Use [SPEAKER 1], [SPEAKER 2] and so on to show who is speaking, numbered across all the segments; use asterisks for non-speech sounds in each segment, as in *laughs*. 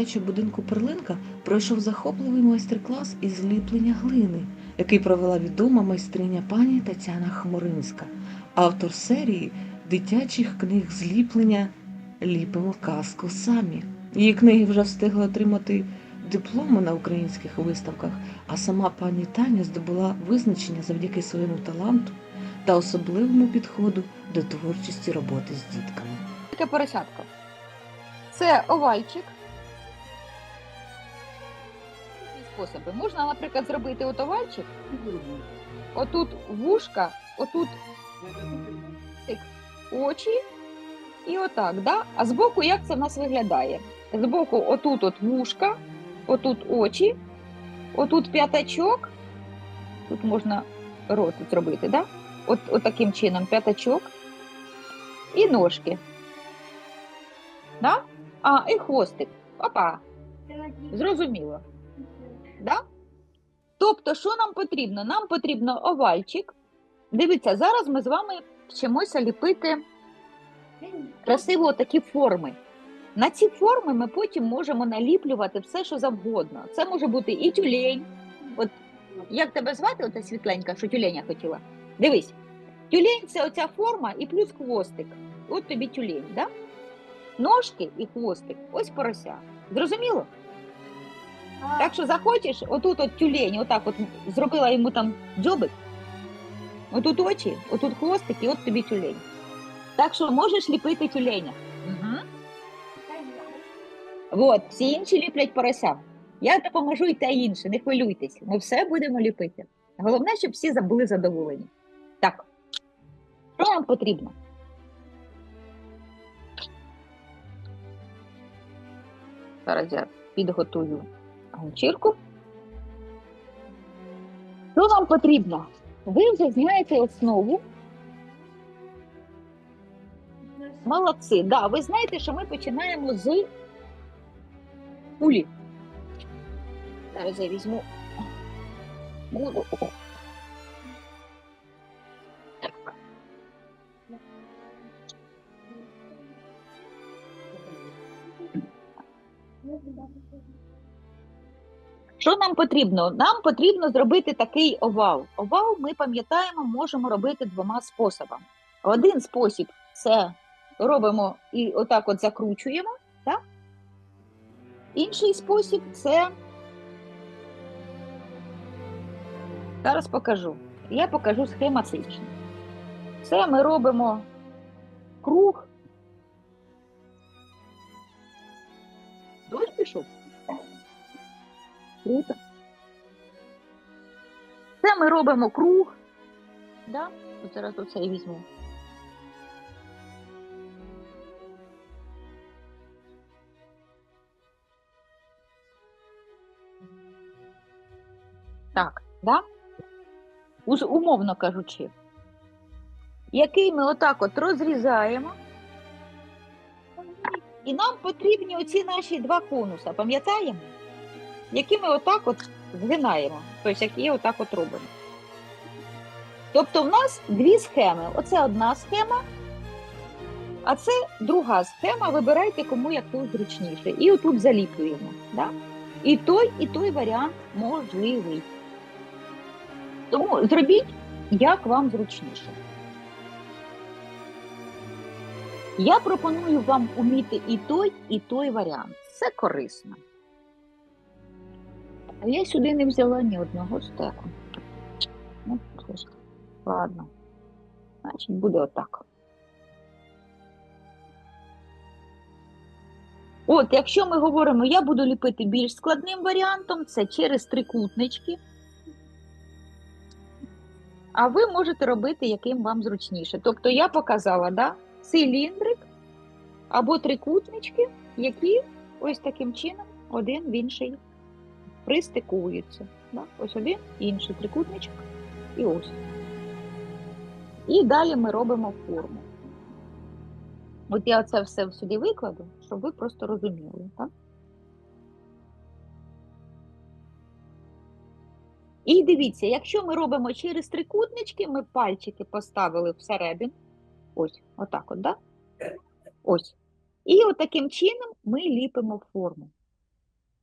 [SPEAKER 1] дитячого будинку Перлинка пройшов захопливий майстер-клас із зліплення глини, який провела відома майстриня пані Тетяна Хморинська, автор серії дитячих книг зліплення Ліпимо казку самі. Її книги вже встигли отримати дипломи на українських виставках, а сама пані Таня здобула визначення завдяки своєму таланту та особливому підходу до творчості роботи з дітками.
[SPEAKER 2] Таке поросятко. Це овальчик. Способи. Можна, наприклад, зробити от овальчик, отут вушка, отут цик, очі і отак. Да? А збоку як це в нас виглядає? Збоку отут от вушка, отут очі, отут п'ятачок. Тут можна рот зробити, да? От, от таким чином п'ятачок і ножки. Да? А, і хвостик. Опа, зрозуміло. Да? Тобто, що нам потрібно? Нам потрібно овальчик. Дивіться, зараз ми з вами вчимося ліпити красиво такі форми. На ці форми ми потім можемо наліплювати все, що завгодно. Це може бути і тюлень. От як тебе звати, оця світленька, що тюленя хотіла? Дивись, тюлень це оця форма і плюс хвостик. От тобі тюлень, да? Ножки і хвостик, ось порося. Зрозуміло? Так що захочеш, отут от тюлень, отак от зробила йому там дзьобик, отут очі, отут хвостик і от тобі тюлень. Так що можеш ліпити тюленя. Угу. От, всі інші ліплять порося. Я допоможу і те інше, не хвилюйтесь. Ми все будемо ліпити. Головне, щоб всі були задоволені. Так, що нам потрібно? Зараз я підготую ганчірку. Що нам потрібно? Ви вже знаєте основу. Молодці. Да, ви знаєте, що ми починаємо з кулі. Зараз я візьму. Так. Що нам потрібно? Нам потрібно зробити такий овал. Овал ми пам'ятаємо, можемо робити двома способами. Один спосіб це робимо і отак от закручуємо. Так? Інший спосіб це. Зараз покажу. Я покажу схематично. Це ми робимо круг. Дощ пішов? Круто. Це ми робимо круг. Да? От зараз оце і візьму. Так, да? Умовно кажучи, який ми отак от розрізаємо. І нам потрібні оці наші два конуса, пам'ятаємо? Які ми отак от згинаємо, тобто які отак от робимо. Тобто в нас дві схеми. Оце одна схема, а це друга схема. Вибирайте, кому як тут зручніше. І отут заліплюємо. Да? І той, і той варіант можливий. Тому зробіть, як вам зручніше. Я пропоную вам уміти і той, і той варіант. Це корисно. А я сюди не взяла ні одного стеку. Ну, ладно. Значить, буде отак. От, якщо ми говоримо, я буду ліпити більш складним варіантом, це через трикутнички. А ви можете робити, яким вам зручніше. Тобто я показала, да, циліндрик або трикутнички, які ось таким чином один в інший пристикуються. Да? Ось один, інший трикутничок і ось. І далі ми робимо форму. От я це все сюди викладу, щоб ви просто розуміли. Так? І дивіться, якщо ми робимо через трикутнички, ми пальчики поставили всередину. Ось, отак от, да? Ось. І от таким чином ми ліпимо форму.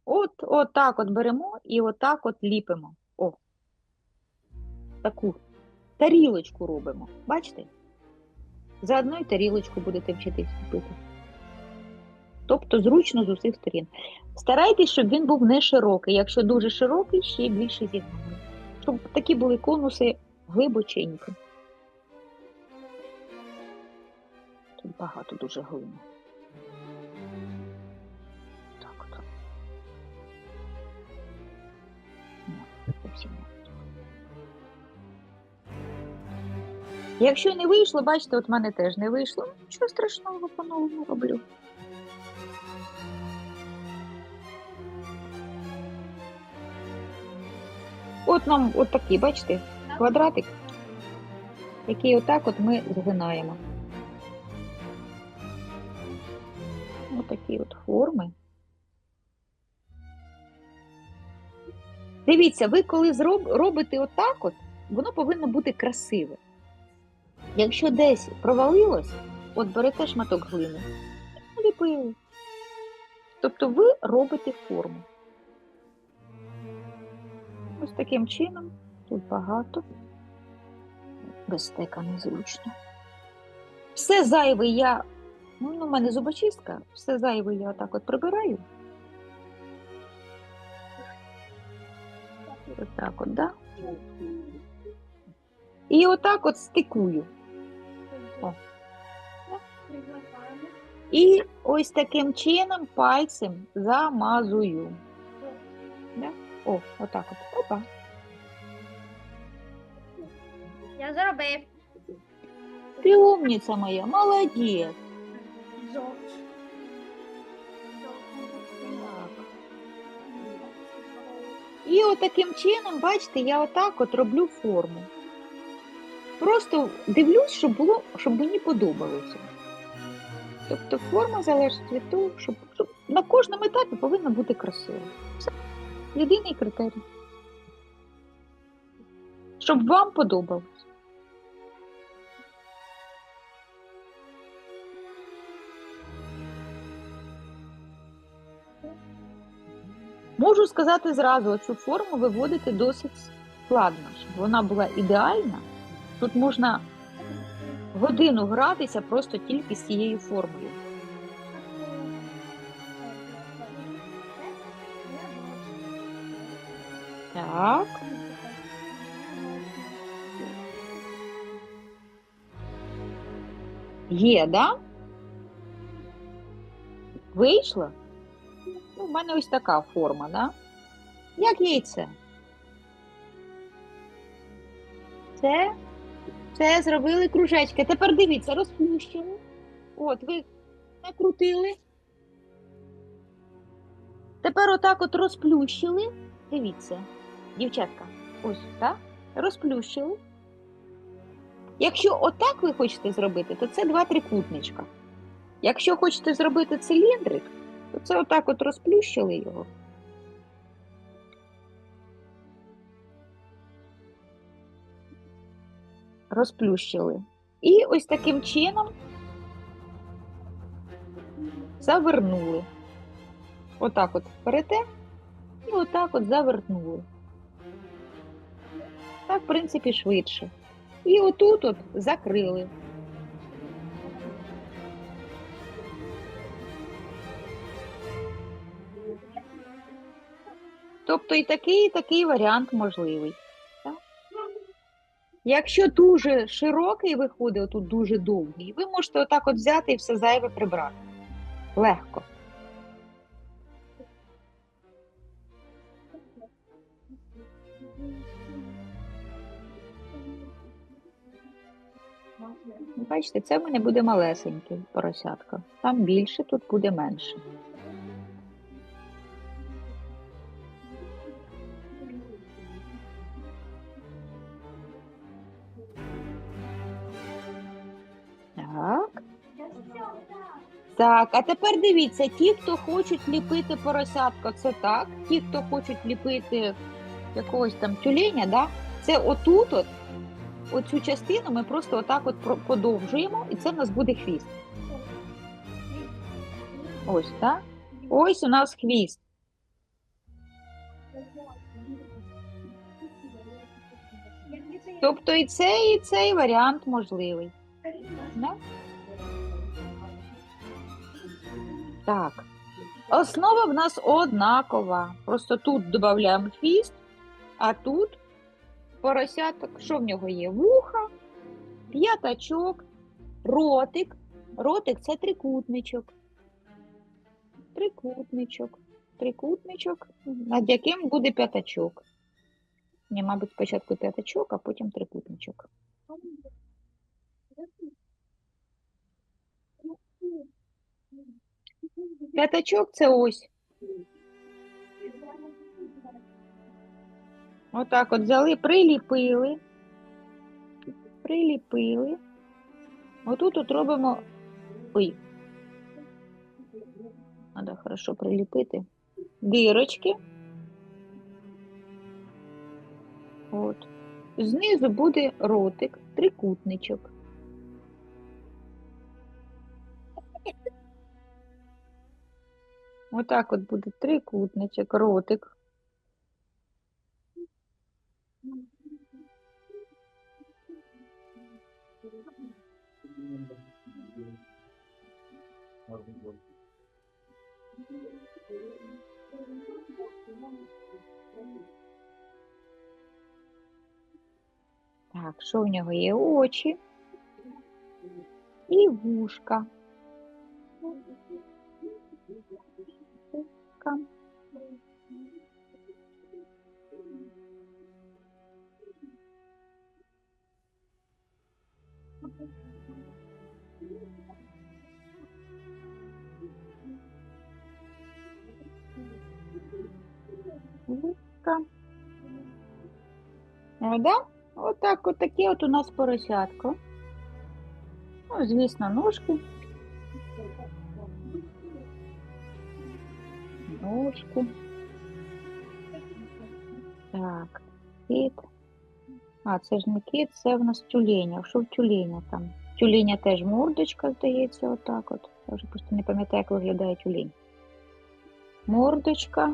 [SPEAKER 2] От, от так от беремо і отак от ліпимо. О. Таку тарілочку робимо. Бачите? Заодно і тарілочку будете вчитись ліпити. Тобто зручно з усіх сторін. Старайтесь, щоб він був не широкий. Якщо дуже широкий, ще більше зігнули. Щоб такі були конуси глибоченькі. Тут багато дуже глини. Не. Якщо не вийшло, бачите, от мене теж не вийшло. Нічого страшного по-новому роблю. От нам от такий, бачите, квадратик, який отак от ми згинаємо. Отакі от форми. Дивіться, ви коли зроб, робите отак от, воно повинно бути красиве. Якщо десь провалилось, от берете шматок глини, ліпили. Тобто ви робите форму. Ось таким чином, тут багато. Без стека незручно. Все зайве я, ну, у мене зубочистка, все зайве я отак от прибираю. Отак от, да? І отак от стикую. О. І ось таким чином пальцем замазую. Да? О, отак от. Опа.
[SPEAKER 3] Я зробив.
[SPEAKER 2] Ти умниця моя, молодець. І отаким чином, бачите, я отак от роблю форму. Просто дивлюсь, щоб було, щоб мені подобалося. Тобто форма залежить від того, щоб, щоб на кожному етапі повинна бути красива. Це єдиний критерій. Щоб вам подобалось. Можу сказати зразу, цю форму виводити досить складно, щоб вона була ідеальна. Тут можна годину гратися просто тільки з цією формою. Так. Є, да? Вийшло? В мене ось така форма, да? Як яйце. Це, це зробили кружечки. Тепер дивіться, розплющили. От, ви накрутили. Тепер отак от розплющили. Дивіться, дівчатка, ось, так? Розплющили. Якщо отак ви хочете зробити, то це два трикутничка. Якщо хочете зробити циліндрик, то це отак от розплющили його. Розплющили. І ось таким чином завернули. Отак от берете і отак от завернули. Так, в принципі, швидше. І отут от закрили. Тобто і такий, і такий варіант можливий. Якщо дуже широкий виходить, отут дуже довгий, ви можете отак от взяти і все зайве прибрати. Легко. Бачите, це в мене буде малесенький поросятка. Там більше, тут буде менше. Так, а тепер дивіться, ті, хто хочуть ліпити поросятка, це так. Ті, хто хочуть ліпити якогось там тюленя, да? це отут, от, оцю частину ми просто отак от подовжуємо, і це в нас буде хвіст. Ось, так? Ось у нас хвіст. Тобто і цей, і цей варіант можливий. Да? Так. Основа в нас однакова. Просто тут додаємо хвіст, а тут поросяток. Що в нього є? Вуха, п'ятачок, ротик. Ротик це трикутничок. Трикутничок. Трикутничок, над яким буде п'ятачок. Мабуть, спочатку п'ятачок, а потім трикутничок. П'ятачок це ось. Отак от взяли, приліпили. Приліпили. Отут от робимо. Ой. Треба хорошо приліпити. Дірочки. От. Знизу буде ротик, трикутничок. Отак от буде трикутничок, ротик. Так, що в нього є? Очі і вушка. Да? Отак, от таке от у нас поросятко. Ну, звісно, ножки. Ножки. Так, кіт. А, це ж не кіт, це в нас тюленя. Що в тюленя там? Тюленя теж мордочка, здається, отак от. Я вже просто не пам'ятаю, як виглядає тюлень. Мордочка.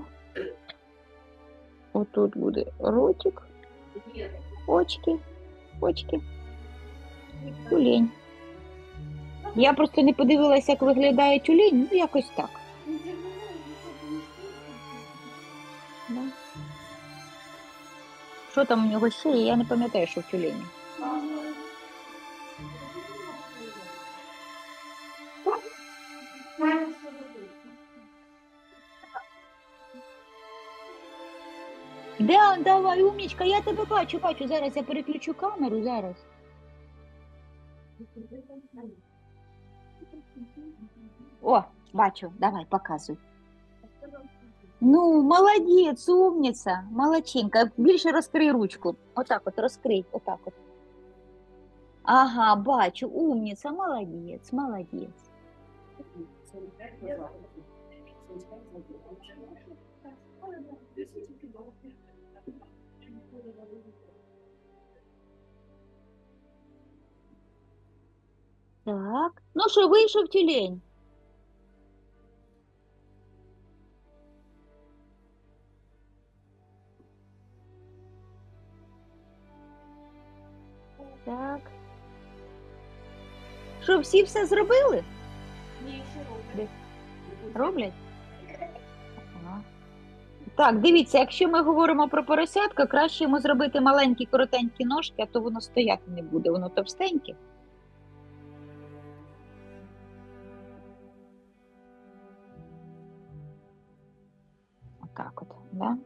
[SPEAKER 2] Отут буде ротик. Очки, очки. Тюлень. Я просто не подивилася, як виглядає тюлень, ну якось так. Що там у нього ще є, я не пам'ятаю, що в тюлені. Давай, умнічка, я тебе бачу, бачу. Зараз я переключу камеру, зараз. О, бачу, давай, показуй. Ну, молодець, умниця, молодчинка. Більше розкрий ручку. Отак от розкрий, отак от. Ага, бачу, умниця, молодець, молодець. Так. Ну що, вийшов тюлень? Так. Що, всі все зробили? Роблять? Ага. Так, дивіться, якщо ми говоримо про поросятка, краще йому зробити маленькі коротенькі ножки, а то воно стояти не буде, воно товстеньке. Да?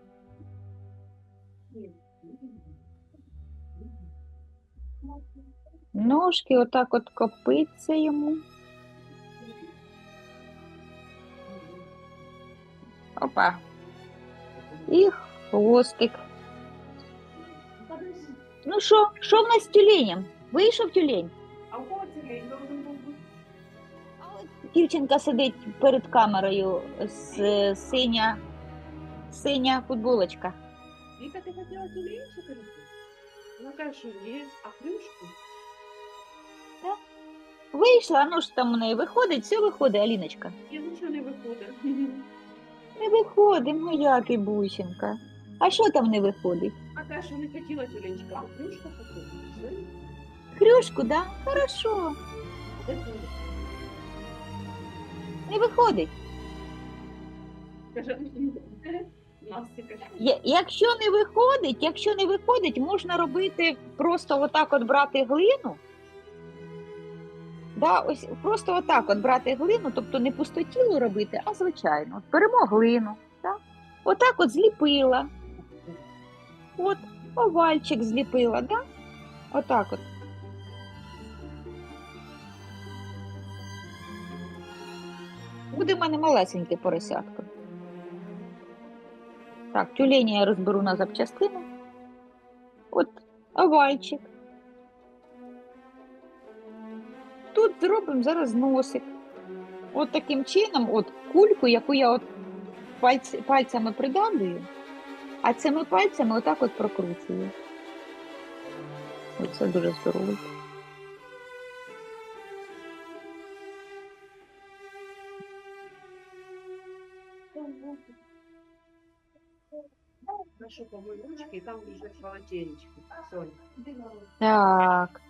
[SPEAKER 2] Ножки отак от копиться йому. Опа. І хвостик. Ну що, що в нас з тюленем? Вийшов тюлень?
[SPEAKER 4] А у кого тюлень должен був бути?
[SPEAKER 2] Дівчинка сидить перед камерою з е, синя, синя футболочка.
[SPEAKER 4] Віка, ти хотіла тюлень чи? Вона каже, що ні, а хрюшку?
[SPEAKER 2] Вийшла, ну ж там у неї виходить, все виходить, Аліночка.
[SPEAKER 4] І нічого не виходить.
[SPEAKER 2] Не виходить, ну як і бусинка. А що там не виходить?
[SPEAKER 4] А каже, що не хотіла тюленчика, а кружка хотіла.
[SPEAKER 2] Хрюшку, да? Хорошо.
[SPEAKER 4] Де це?
[SPEAKER 2] Не виходить.
[SPEAKER 4] Каже.
[SPEAKER 2] Я- Якщо не виходить, якщо не виходить, можна робити просто отак от брати глину. Да, ось просто отак от брати глину, тобто не пустотіло робити, а звичайно. От беремо глину, так? отак от зліпила. От, овальчик зліпила, да? Отак от. Буде в мене малесеньке поросятко. Так, тюлені я розберу на запчастини. От овальчик. Тут зробимо зараз носик. От таким чином, от кульку, яку я от пальці, пальцями придавлюю, а цими пальцями отак от прокручую. Оце дуже здорово.
[SPEAKER 4] Помой ручки, і там лежать полотенечки. Соня.
[SPEAKER 2] Так.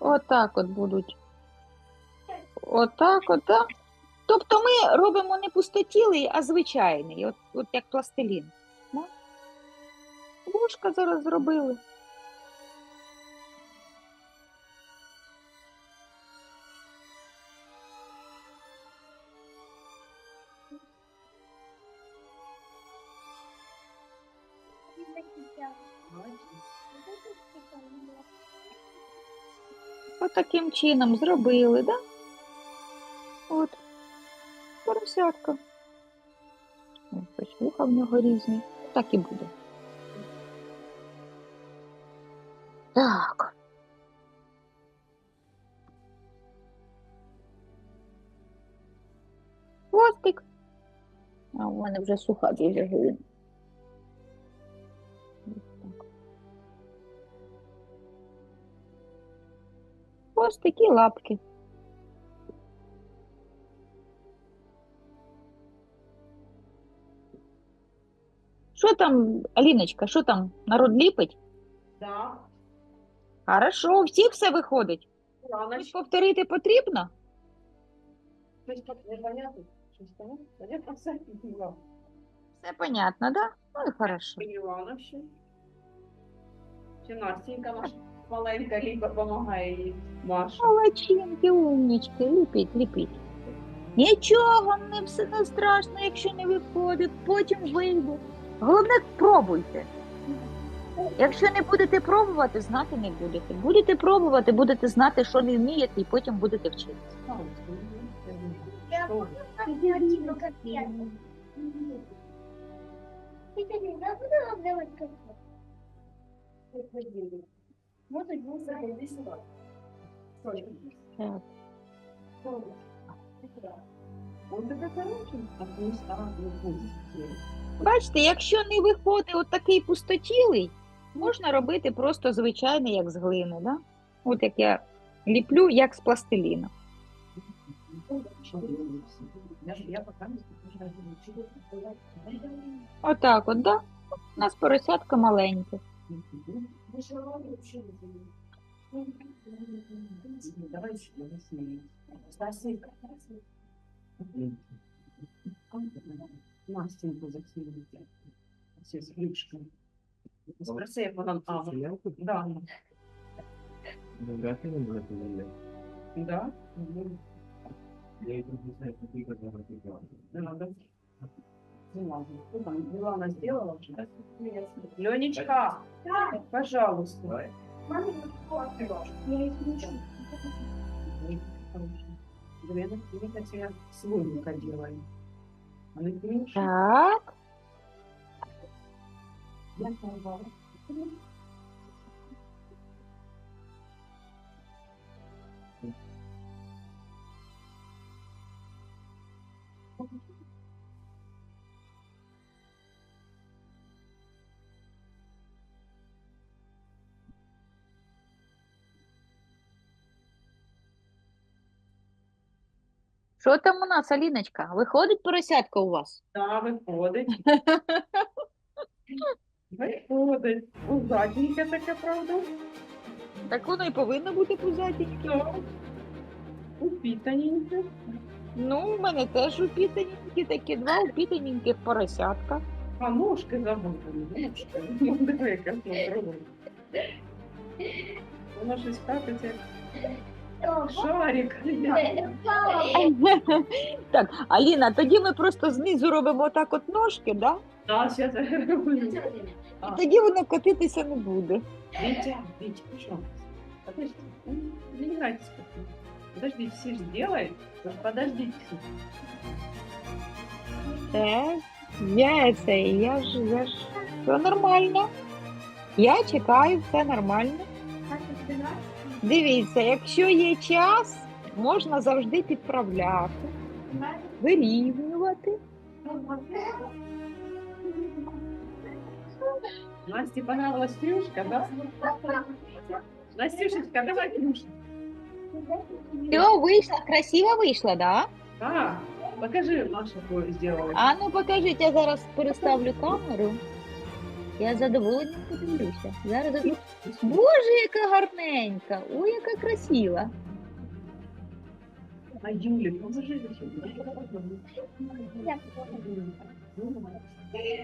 [SPEAKER 2] Отак от будуть. Отак, от, так. Тобто ми робимо не пустотілий, а звичайний, от, от як пластилін. Ложка зараз зробили. От таким чином зробили, да? От. Поросятка. Ой, вуха в нього різні. Так і буде. Так. Хвостик. А у мене вже суха дуже глина. Хвостик і лапки. Що там, Аліночка, що там, народ ліпить?
[SPEAKER 4] Да.
[SPEAKER 2] Хорошо, у всіх все виходить.
[SPEAKER 4] Значить,
[SPEAKER 2] повторити потрібно?
[SPEAKER 4] щось так непонятно. Щось понятно? Це.
[SPEAKER 2] Все понятно, да? Ну і хорошо.
[SPEAKER 4] Поняла все. Настенька наша маленька ліба допомагає їй. Маша.
[SPEAKER 2] Молодчинки, умнічки, ліпіть, ліпіть. Нічого, не все не страшно, якщо не виходить, потім вийде. Головне, пробуйте. Якщо не будете пробувати, знати не будете. Будете пробувати, будете знати, що не вмієте, і потім будете вчитися.
[SPEAKER 4] Що?
[SPEAKER 2] Так.
[SPEAKER 4] Он тебе хороший, а ти
[SPEAKER 2] Бачите, якщо не виходить от такий пустотілий, можна робити просто звичайний, як з глини. Да? От як я ліплю, як з
[SPEAKER 4] не
[SPEAKER 2] Отак от, да? У нас поросятка маленьке.
[SPEAKER 4] Давай еще с. Спасибо. Настеньку засилите. Все с ключкой. Спроси, як вона... А, да.
[SPEAKER 5] Вряд ли он будет влиять.
[SPEAKER 4] Да?
[SPEAKER 5] Я и не знаю.
[SPEAKER 4] Да, да. Ну ладно, что там, Милана сделала уже? Ленечка, пожалуйста. Две на тебя слоника делаем. А ну, видишь?
[SPEAKER 2] Так.
[SPEAKER 4] Я порвала.
[SPEAKER 2] Що там у нас, Аліночка? Виходить поросятка у вас?
[SPEAKER 4] Да, виходить. *laughs* Виходить. Узатеньке таке, правда?
[SPEAKER 2] Так воно і повинно бути пузатеньке.
[SPEAKER 4] Ну, упітаненьке.
[SPEAKER 2] Ну, у мене теж упітаненькі такі, два упітаненьких поросятка.
[SPEAKER 4] А ножки забутані. Ну, диви, яке смотрю. Воно щось катиться, як шарик. *laughs*
[SPEAKER 2] Так, Аліна, тоді ми просто знизу робимо так от ножки, да?
[SPEAKER 4] А, зараз я роблю.
[SPEAKER 2] І тоді воно котитися не буде.
[SPEAKER 4] Витя, Витя, пожалуйста. Подожди. Не играйте с. Подожди, все ж делают. Подождите.
[SPEAKER 2] Так, я це, я ж, я ж, все нормально. Я чекаю, все нормально. Дивіться, якщо є час, можна завжди підправляти, вирівнювати.
[SPEAKER 4] Насте понравилась крюшка, да? Настюшечка, давай крюшку.
[SPEAKER 2] Все, вийшло, красиво вийшло, да?
[SPEAKER 4] А, покажи, Маша, какое сделала.
[SPEAKER 2] А ну покажіть, я зараз переставлю камеру. Я з задоволенням подивлюся. Зараз я- Боже, яка гарненька! Ой, яка красива.
[SPEAKER 4] А Юля, поможи еще.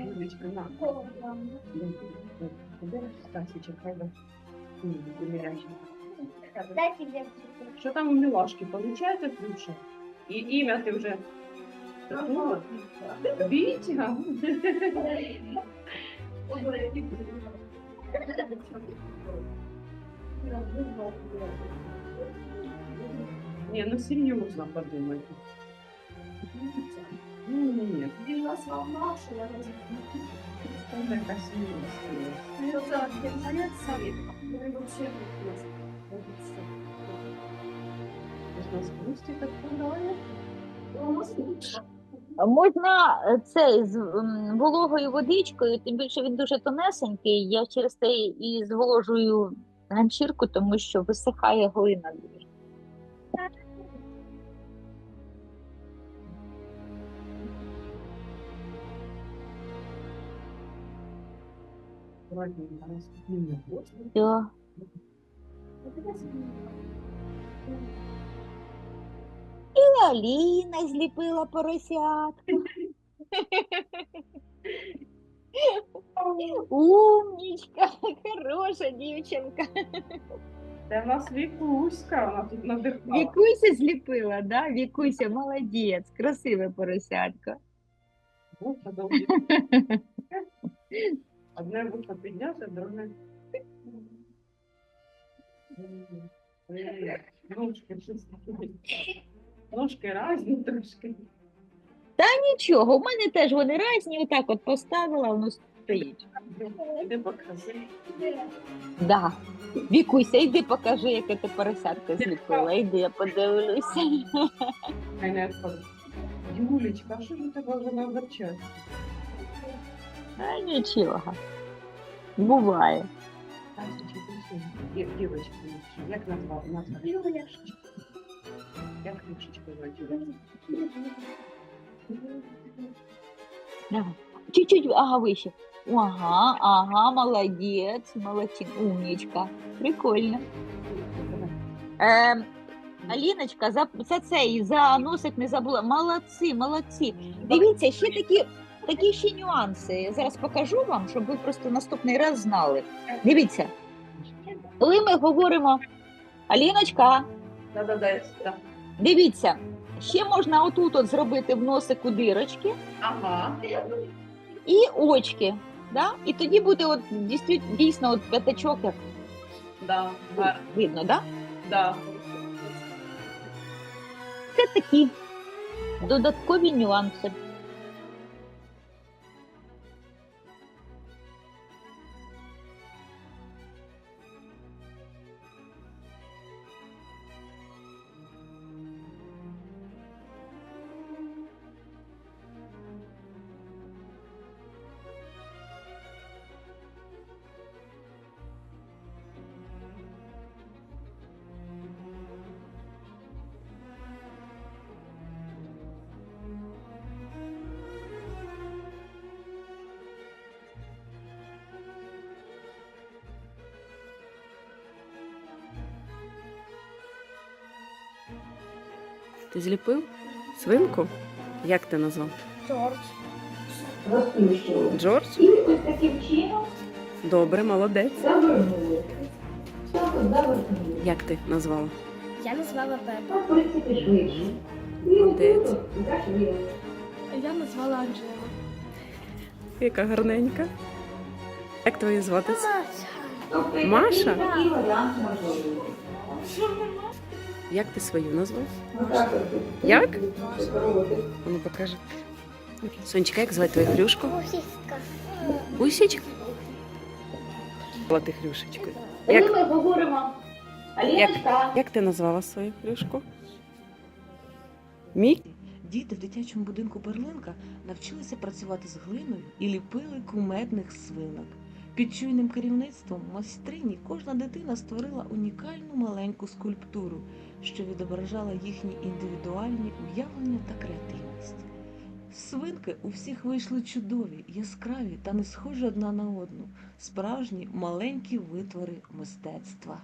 [SPEAKER 4] Юлечка, *laughs* Не, ну серьезно
[SPEAKER 3] подумай. Не,
[SPEAKER 4] не, нет. Він нас ламав, що я розумію. Така серйозна. Серйозно, він зайнятся. Він взагалі не ну, ну, У нас грусти так подає. У нас лучше.
[SPEAKER 2] Можна е, цей з вологою водичкою, тим більше він дуже тонесенький. Я через те і зволожую ганчірку, тому що висихає глина дуже. Аліна зліпила поросятку. Умнічка, хороша дівчинка.
[SPEAKER 4] Це в нас Вікуська, вона тут надихала.
[SPEAKER 2] Вікуся зліпила, да? Вікуся, молодець, красиве поросятко.
[SPEAKER 4] Вуха довгі. *laughs* Одне вухо підняти, друге. Щось таке. Ножки різні *laughs* трошки.
[SPEAKER 2] Та Нічого, в мене теж вони різні, отак от поставила, воно стоїть.
[SPEAKER 4] Іди покажи.
[SPEAKER 2] Да. Вікуся, йди покажи, яке ти поросятко зліпила. Йди, я подивлюся.
[SPEAKER 4] Мене. Юлечка, а що ж у тебе вже навчати?
[SPEAKER 2] А нічого. Буває.
[SPEAKER 4] Дівочка, як назвав? Назвав? Юшечку звати?
[SPEAKER 2] Давай. Чуть-чуть, ага, вище. Ага, ага, молодець, молодчин, умнічка. Прикольно. Е, Аліночка, за, за цей, за носик не забула. Молодці, молодці. Дивіться, ще такі, такі ще нюанси. Я зараз покажу вам, щоб ви просто наступний раз знали. Дивіться, коли ми говоримо, Аліночка,
[SPEAKER 4] Да-да-да, да.
[SPEAKER 2] Дивіться, ще можна отут от зробити в носику дирочки
[SPEAKER 4] Ага.
[SPEAKER 2] і очки. Да? І тоді буде от дійсно, дійсно от п'ятачок, як
[SPEAKER 4] Да, да,
[SPEAKER 2] видно, да?
[SPEAKER 4] да.
[SPEAKER 2] Це такі додаткові нюанси.
[SPEAKER 6] Ти зліпив свинку? Як ти назвав?
[SPEAKER 3] Джордж.
[SPEAKER 6] Джордж? Добре, молодець. Як ти назвала?
[SPEAKER 3] Я назвала Пепа.
[SPEAKER 6] Молодець.
[SPEAKER 3] Я назвала Анжела.
[SPEAKER 6] Яка гарненька. Як твою звати? Маша? Як ти свою назвав? Як? Ну покажи. Сонечка, як звати твою хрюшку? Усічка? Була ти хрюшечкою. Як,
[SPEAKER 2] ми говоримо. Аліночка.
[SPEAKER 6] як ти назвала свою хрюшку? Мік?
[SPEAKER 1] Діти в дитячому будинку Берлинка навчилися працювати з глиною і ліпили кумедних свинок. Під чуйним керівництвом майстрині кожна дитина створила унікальну маленьку скульптуру, що відображала їхні індивідуальні уявлення та креативність. Свинки у всіх вийшли чудові, яскраві та не схожі одна на одну, справжні маленькі витвори мистецтва.